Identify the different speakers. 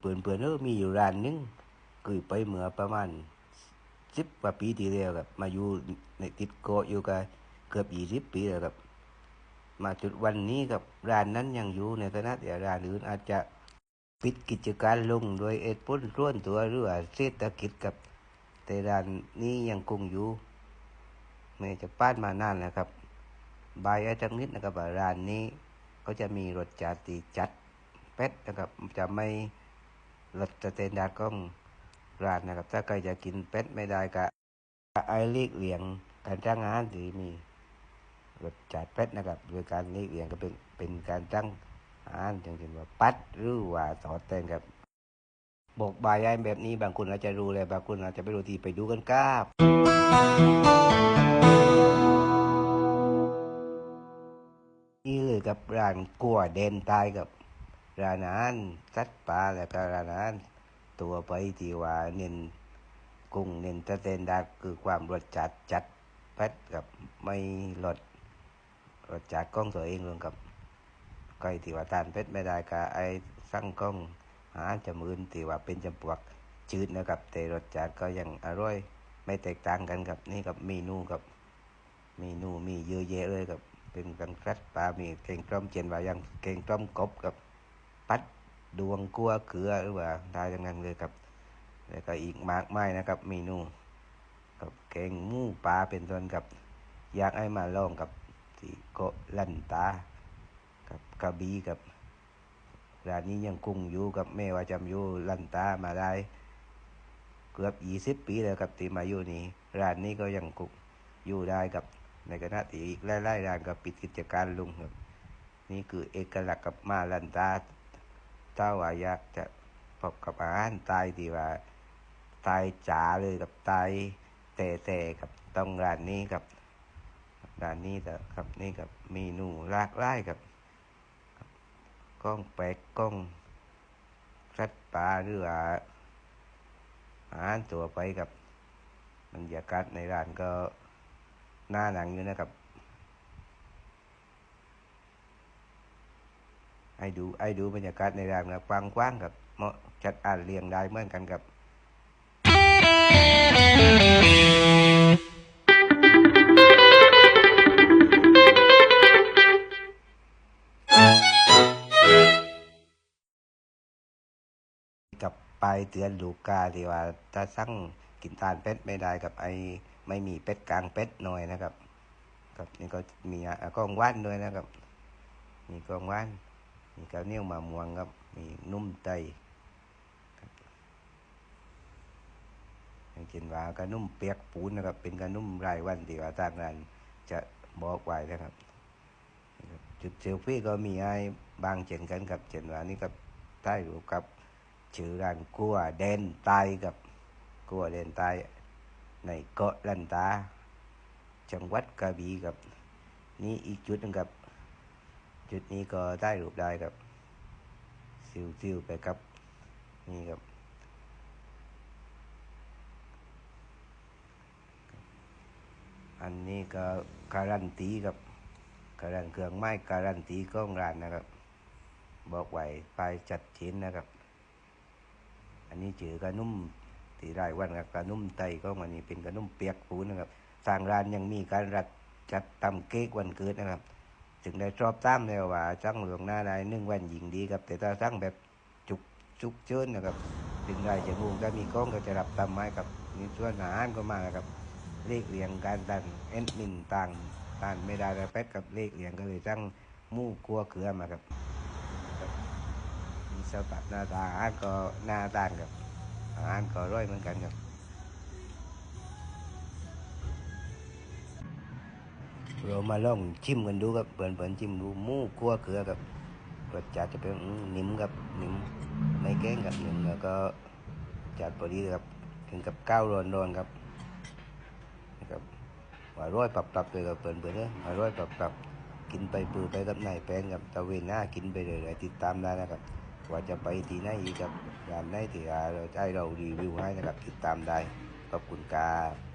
Speaker 1: เปื่นเปื่อนเออมีอยู่ร้านนึงเคยไปเมื่อประมาณสิบกว่าปีที่แล้วครับมาอยู่ในติดเกาะอยู่กับเกือบยี่สิบปีแล้วครับ มาจุดวันนี้กับร้านนั้นยังอยู่ในฐานะแต่ร้านอื่นอาจจะปิดกิจการลงโดยเหตุผลส่วนตัวหรือว่าเศรษฐกิจกับ แต่ร้านนี้ยังคงอยู่ไม่จะป้านมานานแล้วครับบายอ้จังนิดนะครับว่าร้านนี้ ก็จะมีรสชาติจัดเป็ดนะครับจะไม่ รสสเตนดาร์ดของร้านนะครับ ถ้าใครจะกินเป็ดไม่ได้ก็ไอเลีกเลียงการจ้างอาหรที่มีรสชาติเป็ดนะครับ โดยการเลีกเลียงก็เป็นเป็นการจ้างอาหารอย่างเช่นว่าปัดหรือว่าต่อเต้นครับบอกบายไอ้แบบนี้บางคนอาจจะรู้เลยบางคนอาจจะไม่รู้ที่ไปดูกันครับนี่เลยกับร้านกัวเดนตายกับ รานาหารสัตว์ป่าแล้วก็ร้านาหารตัวไปที่ว่าเน้นกุ้งเน้นสเตนดาร์ดคือความรสจัดจัดแป๊ดกับไม่รสรสจัดกล้องตัวเองเลยกับใครที่ว่าทานเป็ดไม่ได้ก็ไอ้สั่งกล้องหาจมื่นที่ว่าเป็นจำพวกจืดนะครับ แต่รสจัดก็ยังอร่อย ไม่แตกต่างกันครับนี่กับเมนูกับเมนูมีเยอะแยะเลยครับเป็นกังคัดปลามีเก่งต้มเจนว่ายังเก่งต้มกบกับ ปัดดวงกัวเกลือหรือว่าได้ทั้งนั้นเลยครับ แล้วก็อีกมากมายนะครับเมนูกับแกงหมูปลาเป็นต้นกับอยากให้มาลองกับที่เกาะลันตากับกระบี่กับร้านนี้ยังคงอยู่กับแม่ว่าจำอยู่ลันตามาได้เกือบยี่สิบปีแล้วครับที่มาอยู่นี่ร้านนี้ก็ยังคงอยู่ได้กับในขณะที่อีกหลายๆร้านก็ปิดกิจการลงครับ นี่คือเอกลักษณ์กับมาลันตา เจ้าว่าอยากจะพบกับอาหารตายที่ว่าตายจ๋าเลยกับตายแต่แต่กับต้องร้านนี้กับร้านนี้แต่ครับนี่กับเมนูลากหลายกับกล้องแปกกล้องสัตว์ป่าหรือว่าอาหารตัวไปกับบรรยากาศในร้านก็หน้าหนังอยู่นะครับ ไอ้ดูไอ้ดูบรรยากาศในร้านครับกว้างๆกับเหมาะจัดอ่านเรียงได้เหมือนกันกับกับปลายเตือนลูกกาที่ว่าถ้าสั่งกินตาลเป็ดไม่ได้กับไอ้ไม่มีเป็ดกลางเป็ดหน่อยนะครับ กับนี่ก็มีอะกล้องว่านด้วยนะครับ มีกล้องว่าน มีข้าวเหนียวมะม่วงครับ มีนุ่มไตครับอย่างเช่นว่าขนุ่มเปียกปูนนะครับ เป็นขนุ่มรายวันที่ว่าทางงานจะบอกไว้นะครับ จุดเซลฟี่ก็มีให้บางเช่นกันกับเช่นว่านี่กับใต้รูปกับชื่อร้านกัวเดนใต้กับกัวเดนใต้ในเกาะลันตาจังหวัดกระบี่กับ นี่อีกจุดหนึงกับ จุดนี้ก็ได้รูปได้กับซิวซิวๆไปกับ นี่ครับ อันนี้ก็การันตีกับการันเครื่องไม้การันตีของร้านนะครับ บอกไว้ไปจัดชิ้นนะครับ อันนี้จือกระนุ่มตีได้วันกับกระนุ่มไตก็มันนี่เป็นกระนุ่มเปียกปูนนะครับทางร้านยังมีการรัดจัดทำเค้กวันเกิดนะครับ ถึงได้ชอบตามแล้วว่าสั่งหลวงหน้าได้หนึ่งวันหญิงดีครับ แต่ถ้าสั่งแบบจุกจุกเชิญนะครับถึงได้จะมุงถ้ามีกล้องก็จะรับตามไม้กับมีส่วนอาหารก็มาครับเลขเหรียงการตันเอ็นมินต่างต่านไม่ได้แล้วแป๊ดกับเลขเหรียงก็เลยสั่งมู่กลัวเกลือมาครับมีสปัดหน้าตาอาหารก็หน้าตานครับอาหารก็ร่อยเหมือนกันครับ เรามาลองชิมกันดูครับเปิ่นเปิ่นๆชิมดูหมูคั่วเกลือครับรสชาติจะเป็นนิ่มครับนิ่มไม่แกงครับนิ่มแล้วก็จัดพอดีครับถึงกับก้าวร้อนๆครับนะครับว่าร้อยปรับๆเลยครับเปิ่นเปิ่นๆเนอะอร่อยปรับๆกินไปปือไปกับนายแป้งกับตะเวนหน้ากินไปเรื่อยๆติดตามได้นะครับว่าจะไปที่ไหนกับร้านไหนที่เราจะให้เรารีวิวให้นะครับติดตามได้ขอบคุณครับ